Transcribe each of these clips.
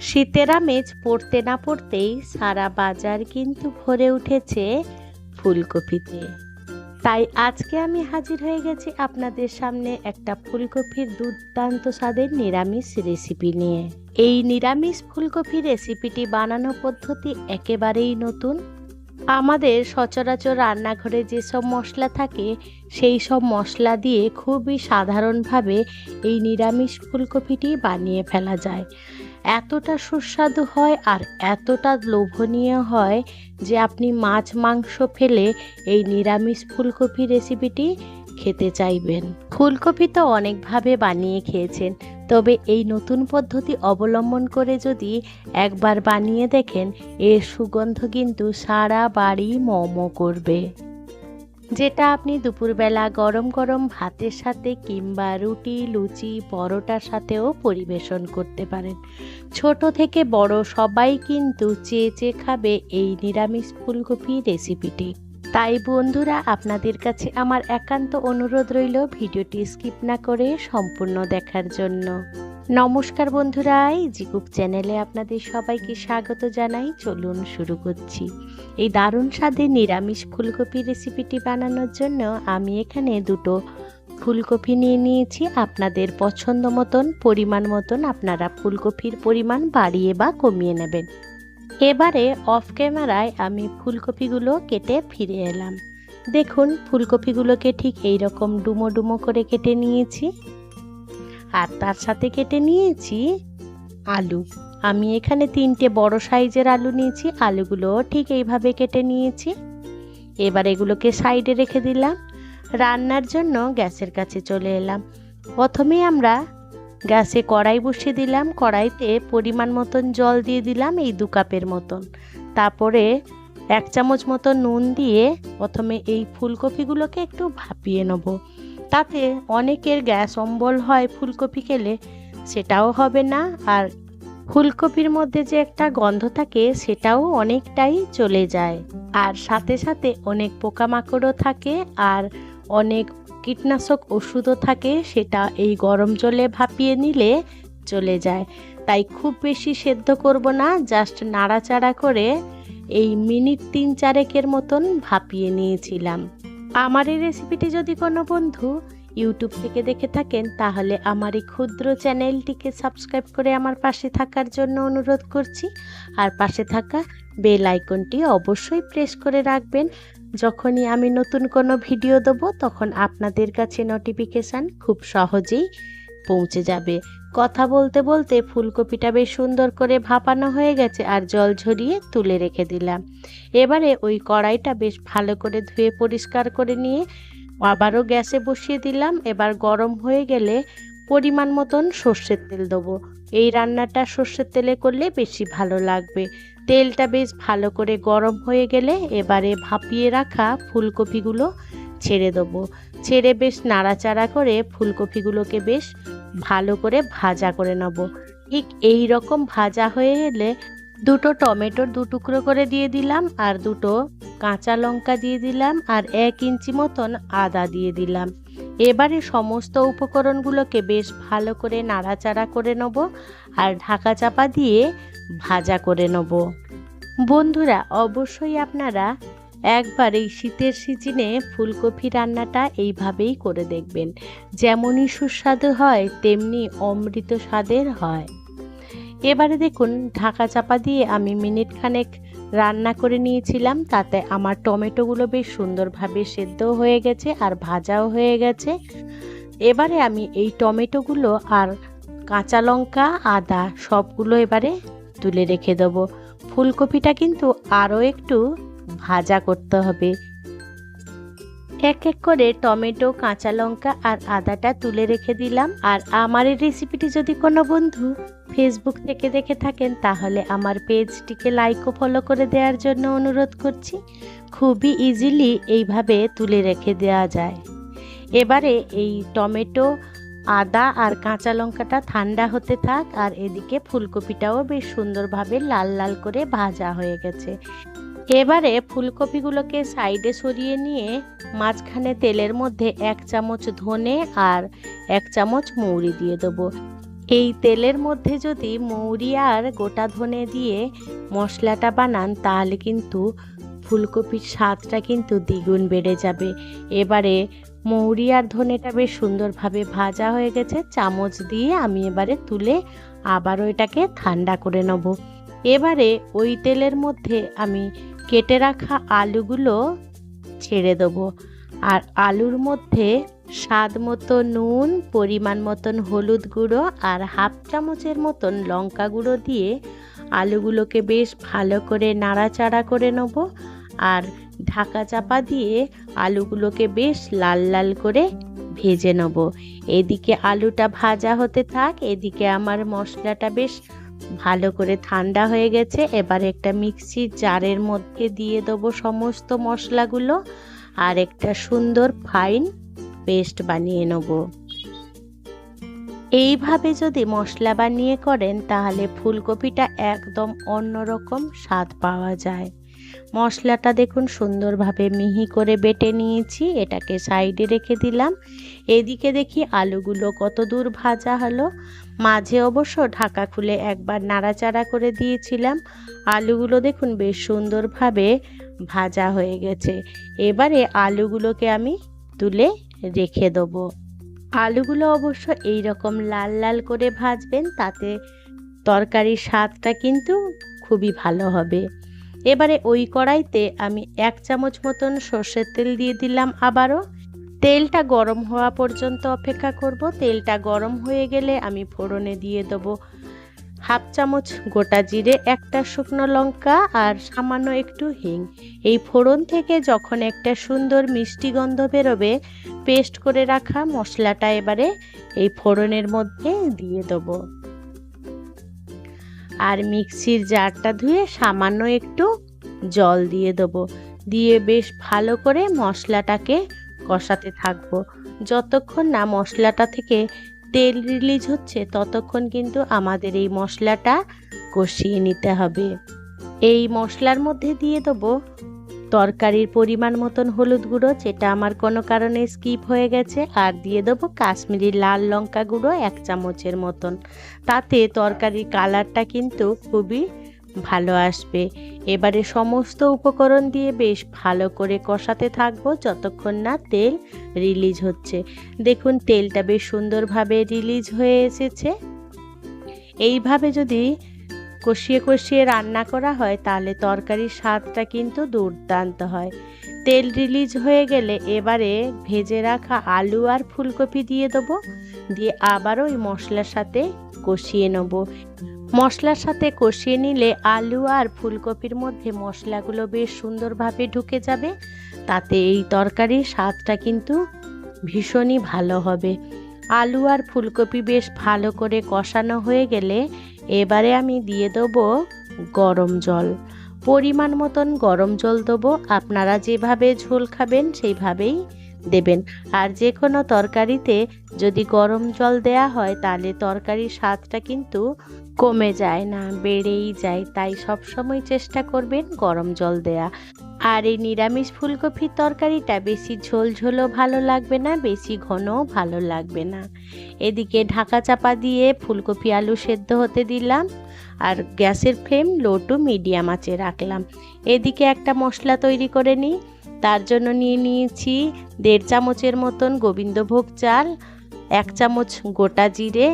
শীতের আমেজ পড়তে না পড়তেই সারা বাজার কিন্তু ভরে উঠেছে ফুলকপিতে। তাই আজকে আমি হাজির হয়ে গেছি আপনাদের সামনে একটা ফুলকপির দুর্দান্ত স্বাদের নিরামিষ রেসিপি নিয়ে। এই নিরামিষ ফুলকপি রেসিপিটি বানানো পদ্ধতি একেবারেই নতুন। আমাদের সচরাচর রান্নাঘরে যেসব মশলা থাকে, সেই সব মশলা দিয়ে খুবই সাধারণভাবে এই নিরামিষ ফুলকপিটি বানিয়ে ফেলা যায়। এতটা সুস্বাদু হয় আর এতটা লোভনীয় হয় যে আপনি মাছ, মাংস ফেলে এই নিরামিষ ফুলকপি রেসিপিটি খেতে চাইবেন। ফুলকপি তো অনেকভাবে বানিয়ে খেয়েছেন, তবে এই নতুন পদ্ধতি অবলম্বন করে যদি একবার বানিয়ে দেখেন, এর সুগন্ধ কিন্তু সারা বাড়ি মোমো করবে। যেটা আপনি দুপুরবেলা গরম গরম ভাতের সাথে কিংবা রুটি, লুচি, পরোটার সাথেও পরিবেশন করতে পারেন। ছোট থেকে বড় সবাই কিন্তু চেয়ে চেয়ে খাবে এই নিরামিষ ফুলকপি রেসিপিটি। তাই বন্ধুরা, আপনাদের কাছে আমার একান্ত অনুরোধ রইল ভিডিওটি স্কিপ না করে সম্পূর্ণ দেখার জন্য। নমস্কার বন্ধুরা, এই জিকুক চ্যানেলে আপনাদের সবাইকে স্বাগত জানাই। চলুন শুরু করছি। এই দারুণ স্বাদে নিরামিষ ফুলকপি রেসিপিটি বানানোর জন্য আমি এখানে দুটো ফুলকপি নিয়ে নিয়েছি। আপনাদের পছন্দ মতন, পরিমাণ মতন আপনারা ফুলকপির পরিমাণ বাড়িয়ে বা কমিয়ে নেবেন। এবারে অফ ক্যামেরায় আমি ফুলকপিগুলো কেটে ফিরে এলাম। দেখুন, ফুলকপিগুলোকে ঠিক এই রকম ডুমো ডুমো করে কেটে নিয়েছি। আর তার সাথে কেটে নিয়েছি আলু। আমি এখানে তিনটে বড় সাইজের আলু নিয়েছি আলুগুলো ঠিক এইভাবে কেটে নিয়েছি। এবার এগুলোকে সাইডে রেখে দিলাম। রান্নার জন্য গ্যাসের কাছে চলে এলাম। প্রথমে আমরা গ্যাসে কড়াই বসিয়ে দিলাম। কড়াইতে পরিমাণ মতন জল দিয়ে দিলাম এই দু কাপের মতন। তারপরে এক চামচ মতো নুন দিয়ে প্রথমে এই ফুলকপিগুলোকে একটু ভাপিয়ে নেব। তাতে অনেকের গ্যাস অম্বল হয় ফুলকপি খেলে, সেটাও হবে না। আর ফুলকপির মধ্যে যে একটা গন্ধ থাকে, সেটাও অনেকটাই চলে যায়। আর সাথে সাথে অনেক পোকামাকড়ও থাকে, আর অনেক কীটনাশক ওষুধও থাকে, সেটা এই গরম জলে ভাপিয়ে নিলে চলে যায়। তাই খুব বেশি সেদ্ধ করব না, জাস্ট নাড়াচাড়া করে এই মিনিট তিন চারেকের মতন ভাপিয়ে নিয়েছিলাম। আমার এই রেসিপিটি যদি কোনো বন্ধু ইউটিউব থেকে দেখে থাকেন, তাহলে আমার এই ক্ষুদ্র চ্যানেলটিকে সাবস্ক্রাইব করে আমার পাশে থাকার জন্য অনুরোধ করছি। আর পাশে থাকা বেল আইকনটি অবশ্যই প্রেস করে রাখবেন। যখনই আমি নতুন কোনো ভিডিও দেবো, তখন আপনাদের কাছে নোটিফিকেশান খুব সহজেই পৌঁছে যাবে। কথা বলতে বলতে ফুলকপিটা বেশ সুন্দর করে ভাপানো হয়ে গেছে আর জল ঝরিয়ে তুলে রেখে দিলাম। এবারে ওই কড়াইটা বেশ ভালো করে ধুয়ে পরিষ্কার করে নিয়ে আবারও গ্যাসে বসিয়ে দিলাম। এবার গরম হয়ে গেলে পরিমাণ মতন সর্ষের তেল দেবো। এই রান্নাটা সর্ষের তেলে করলে বেশি ভালো লাগবে। তেলটা বেশ ভালো করে গরম হয়ে গেলে এবারে ভাপিয়ে রাখা ফুলকপিগুলো ছেড়ে দেবো। ছেড়ে বেশ নাড়াচাড়া করে ফুলকপিগুলোকে বেশ ভালো করে ভাজা করে নেব। ঠিক এই রকম ভাজা হয়ে এলে দুটো টমেটোর দু টুকরো করে দিয়ে দিলাম আর দুটো কাঁচা লঙ্কা দিয়ে দিলাম আর এক ইঞ্চি মতন আদা দিয়ে দিলাম। এবারে সমস্ত উপকরণগুলোকে বেশ ভালো করে নাড়াচাড়া করে নেব আর ঢাকা চাপা দিয়ে ভাজা করে নেব। বন্ধুরা, অবশ্যই আপনারা একবার এই শীতের সিজনে ফুলকপি রান্নাটা এইভাবেই করে দেখবেন। যেমনই সুস্বাদু হয়, তেমনি অমৃত স্বাদের হয়। এবারে দেখুন, ঢাকা চাপা দিয়ে আমি মিনিট খানেক রান্না করে নিয়েছিলাম। তাতে আমার টমেটোগুলো বেশ সুন্দরভাবে সেদ্ধ হয়ে গেছে আর ভাজাও হয়ে গেছে। এবারে আমি এই টমেটোগুলো আর কাঁচা লঙ্কা, আদা সবগুলো এবারে তুলে রেখে দেবো। ফুলকপিটা কিন্তু আরও একটু ভাজা করতে হবে। এক এক করে টমেটো, কাঁচা লঙ্কা আর আদাটা তুলে রেখে দিলাম। আর আমার এই রেসিপিটি যদি কোনো বন্ধু ফেসবুক থেকে দেখে থাকেন, তাহলে আমার পেজটিকে লাইক ও ফলো করে দেওয়ার জন্য অনুরোধ করছি। খুবই ইজিলি এইভাবে তুলে রেখে দেওয়া যায়। এবারে এই টমেটো, আদা আর কাঁচা লঙ্কাটা ঠান্ডা হতে থাক। আর এদিকে ফুলকপিটাও বেশ সুন্দরভাবে লাল লাল করে ভাজা হয়ে গেছে। এবারে ফুলকপিগুলোকে সাইডে সরিয়ে নিয়ে মাঝখানে তেলের মধ্যে এক চামচ ধনে আর এক চামচ মৌরি দিয়ে দেবো। এই তেলের মধ্যে যদি মৌরি আর গোটা ধনে দিয়ে মশলাটা বানান, তাহলে কিন্তু ফুলকপির স্বাদটা কিন্তু দ্বিগুণ বেড়ে যাবে। এবারে মৌরি আর ধনেটা বেশ সুন্দরভাবে ভাজা হয়ে গেছে, চামচ দিয়ে আমি এবারে তুলে আবারও এটাকে ঠান্ডা করে নেব। এবারে ওই তেলের মধ্যে আমি কেটে রাখা আলুগুলো ছেড়ে দেবো। আর আলুর মধ্যে স্বাদ মতো নুন, পরিমাণ মতন হলুদ গুঁড়ো আর হাফ চামচের মতন লঙ্কা গুঁড়ো দিয়ে আলুগুলোকে বেশ ভালো করে নাড়াচাড়া করে নেব। আর ঢাকা চাপা দিয়ে আলুগুলোকে বেশ লাল লাল করে ভেজে নেব। এদিকে আলুটা ভাজা হতে থাক, এদিকে আমার মশলাটা বেশ ভালো করে ঠান্ডা হয়ে গেছে। এবার একটা মিক্সির জারের মধ্যে দিয়ে দেবো সমস্ত মশলাগুলো আর একটা সুন্দর ফাইন পেস্ট বানিয়ে নেব। এইভাবে যদি মশলা বানিয়ে করেন, তাহলে ফুলকপিটা একদম অন্যরকম স্বাদ পাওয়া যায়। মশলাটা দেখুন সুন্দরভাবে মিহি করে বেটে নিয়েছি, এটাকে সাইডে রেখে দিলাম। এদিকে দেখি আলুগুলো কত দূর ভাজা হলো। মাঝে অবশ্য ঢাকা খুলে একবার নাড়াচাড়া করে দিয়েছিলাম। আলুগুলো দেখুন বেশ সুন্দরভাবে ভাজা হয়ে গেছে। এবারে আলুগুলোকে আমি তুলে রেখে দেবো। আলুগুলো অবশ্য এই রকম লাল লাল করে ভাজবেন, তাতে তরকারির স্বাদটা কিন্তু খুবই ভালো হবে। এবারে ওই কড়াইতে আমি এক চামচ মতন সর্ষের তেল দিয়ে দিলাম আবারও। তেলটা গরম হওয়া পর্যন্ত অপেক্ষা করব। তেলটা গরম হয়ে গেলে আমি ফোড়নে দিয়ে দেবো হাফ চামচ গোটা জিরে, একটা শুকনো লঙ্কা আর সামান্য একটু হিং। এই ফোড়ন থেকে যখন একটা সুন্দর মিষ্টি গন্ধ বেরোবে, পেস্ট করে রাখা মশলাটা এবারে এই ফোড়নের মধ্যে দিয়ে দেবো। আর মিক্সির জারটা ধুয়ে সামান্য একটু জল দিয়ে দেবো। দিয়ে বেশ ভালো করে মশলাটাকে কষাতে থাকব। যতক্ষণ না মশলাটা থেকে তেল রিলিজ হচ্ছে, ততক্ষণ কিন্তু আমাদের এই মশলাটা কষিয়ে নিতে হবে। এই মশলার মধ্যে দিয়ে দেবো তরকারির পরিমাণ মতন হলুদ গুঁড়ো, যেটা আমার কোনো কারণে স্কিপ হয়ে গেছে। আর দিয়ে দেবো কাশ্মীরি লাল লঙ্কা গুঁড়ো এক চামচের মতন। তাতে তরকারির কালারটা কিন্তু খুবই ভালো আসবে। এবারে সমস্ত উপকরণ দিয়ে বেশ ভালো করে কষাতে থাকব যতক্ষণ না তেল রিলিজ হচ্ছে। দেখুন, তেলটা বেশ সুন্দরভাবে রিলিজ হয়ে এসেছে। এইভাবে যদি কষিয়ে কষিয়ে রান্না করা হয়, তাহলে তরকারির স্বাদটা কিন্তু দুর্দান্ত হয়। তেল রিলিজ হয়ে গেলে এবারে ভেজে রাখা আলু আর ফুলকপি দিয়ে দেবো। দিয়ে আবারও ওই মশলার সাথে কষিয়ে নেব। মশলার সাথে কষিয়ে নিলে আলু আর ফুলকপির মধ্যে মশলাগুলো বেশ সুন্দরভাবে ঢুকে যাবে। তাতে এই তরকারির স্বাদটা কিন্তু ভীষণই ভালো হবে। আলু আর ফুলকপি বেশ ভালো করে কষানো হয়ে গেলে এবারে আমি দিয়ে দেবো গরম জল। পরিমাণ মতন গরম জল দেবো। আপনারা যেভাবে ঝোল খাবেন সেইভাবেই দেবেন। আর যে কোনো তরকারিতে যদি গরম জল দেয়া হয়, তাহলে তরকারির স্বাদটা কিন্তু কমে যায় না, বেড়েই যায়। তাই সব সময় চেষ্টা করবেন গরম জল দেয়া। আর এই নিরামিষ ফুলকপির তরকারিটা বেশি ঝোল ঝোলও ভালো লাগবে না, বেশি ঘনও ভালো লাগবে না। এদিকে ঢাকা চাপা দিয়ে ফুলকপি আলু সেদ্ধ হতে দিলাম আর গ্যাসের ফ্লেম লো টু মিডিয়াম আঁচে রাখলাম। এদিকে একটা মশলা তৈরি করে নিই। তার জন্য নিয়ে নিয়েছি দেড় চামচের মতন গোবিন্দভোগ চাল, এক চামচ গোটা জিরে,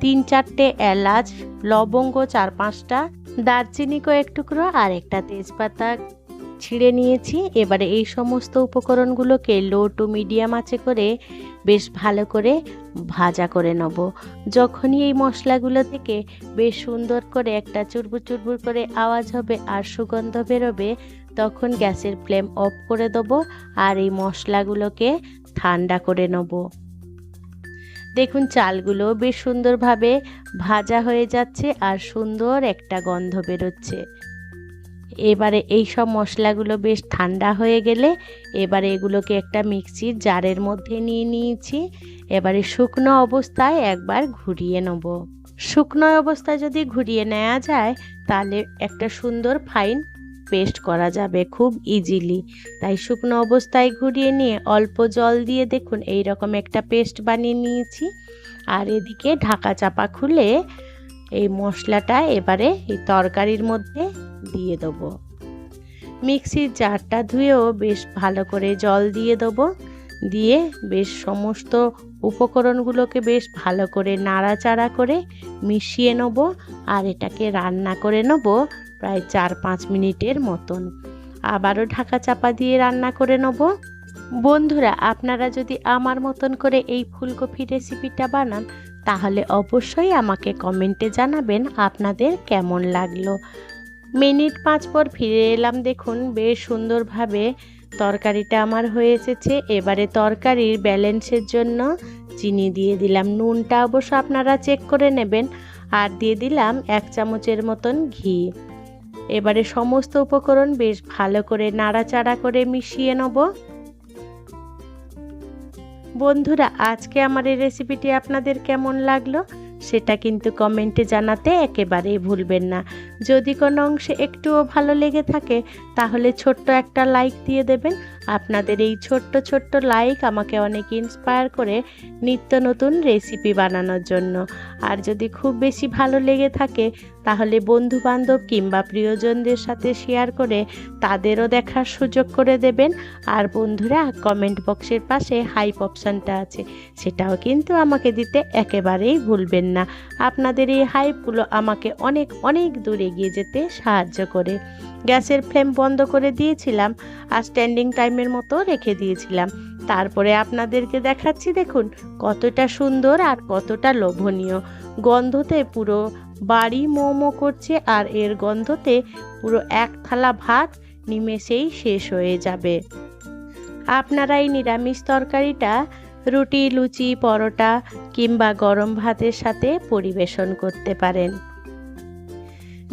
তিন চারটে এলাচ, লবঙ্গ চার পাঁচটা, দারচিনি কয়েক টুকরো আর একটা তেজপাতা ছিঁড়ে নিয়েছি। এবারে এই সমস্ত উপকরণগুলোকে লো টু মিডিয়াম আঁচে করে বেশ ভালো করে ভাজা করে নেব। যখনই এই মশলাগুলো থেকে বেশ সুন্দর করে একটা চুরবুর চুরবুর করে আওয়াজ হবে আর সুগন্ধ বেরোবে তখন গ্যাসের ফ্লেম অফ করে দেবো আর এই মশলাগুলোকে ঠান্ডা করে নেব। দেখুন, চালগুলো বেশ সুন্দরভাবে ভাজা হয়ে যাচ্ছে আর সুন্দর একটা গন্ধ বেরোচ্ছে। এবারে এই সব মশলাগুলো বেশ ঠান্ডা হয়ে গেলে এবারে এগুলোকে একটা মিক্সির জারের মধ্যে নিয়ে নিয়েছি। এবারে শুকনো অবস্থায় একবার ঘুরিয়ে নেব। শুকনো অবস্থায় যদি ঘুরিয়ে নেওয়া যায়, তাহলে একটা সুন্দর ফাইন পেস্ট করা যাবে খুব ইজিলি তাই শুকনো অবস্থায় ঘুরিয়ে নিয়ে অল্প জল দিয়ে দেখুন এই রকম একটা পেস্ট বানিয়ে নিয়েছি। আর এদিকে ঢাকা চাপা খুলে এই মশলাটা এবারে এই তরকারির মধ্যে দিয়ে দেবো। মিক্সির জারটা ধুয়েও বেশ ভালো করে জল দিয়ে দেবো। দিয়ে বেশ সমস্ত উপকরণগুলোকে বেশ ভালো করে নাড়াচাড়া করে মিশিয়ে নেব। আর এটাকে রান্না করে নেব প্রায় চার পাঁচ মিনিটের মতন। আবারও ঢাকা চাপা দিয়ে রান্না করে নেব। বন্ধুরা, আপনারা যদি আমার মতন করে এই ফুলকপি রেসিপিটা বানান, তাহলে অবশ্যই আমাকে কমেন্টে জানাবেন আপনাদের কেমন লাগল। মিনিট পাঁচ পর ফিরে এলাম, দেখুন বেশ সুন্দরভাবে তরকারিটা আমার হয়ে এসেছে। এবারে তরকারির ব্যালেন্সের জন্য চিনি দিয়ে দিলাম। নুনটা অবশ্য আপনারা চেক করে নেবেন। আর দিয়ে দিলাম এক চামচের মতন ঘি। এবারে সমস্ত উপকরণ বেশ ভালো করে নাড়াচাড়া করে মিশিয়ে নেব। বন্ধুরা, আজকে আমার এই রেসিপিটি আপনাদের কেমন লাগল সেটা কিন্তু কমেন্টে জানাতে একেবারেই ভুলবেন না। যদি কোনো অংশে একটুও ভালো লেগে থাকে, তাহলে ছোট্ট একটা লাইক দিয়ে দেবেন। আপনাদের এই ছোট্ট ছোট্ট লাইক আমাকে অনেক ইন্সপায়ার করে নিত্য নতুন রেসিপি বানানোর জন্য। আর যদি খুব বেশি ভালো লেগে থাকে, তাহলে বন্ধু বান্ধব কিংবা প্রিয়জনদের সাথে শেয়ার করে তাদেরও দেখার সুযোগ করে দেবেন। আর বন্ধুরা কমেন্ট বক্সের পাশে হাইপ অপশানটা আছে। সেটাও কিন্তু আমাকে দিতে একেবারেই ভুলবেন না। আপনাদের এই হাইপগুলো আমাকে অনেক অনেক দূর এগিয়ে যেতে সাহায্য করে। গ্যাসের ফ্লেম বন্ধ করে দিয়েছিলাম আর স্ট্যান্ডিং টাইমের মতো রেখে দিয়েছিলাম। তারপরে আপনাদেরকে দেখাচ্ছি দেখুন কতটা সুন্দর আর কতটা লোভনীয়। গন্ধতে পুরো বাড়ি মোমো করছে আর এর গন্ধতে পুরো এক থালা ভাত নিমেষেই শেষ হয়ে যাবে। আপনারা এই নিরামিষ তরকারিটা রুটি, লুচি, পরোটা কিংবা গরম ভাতের সাথে পরিবেশন করতে পারেন।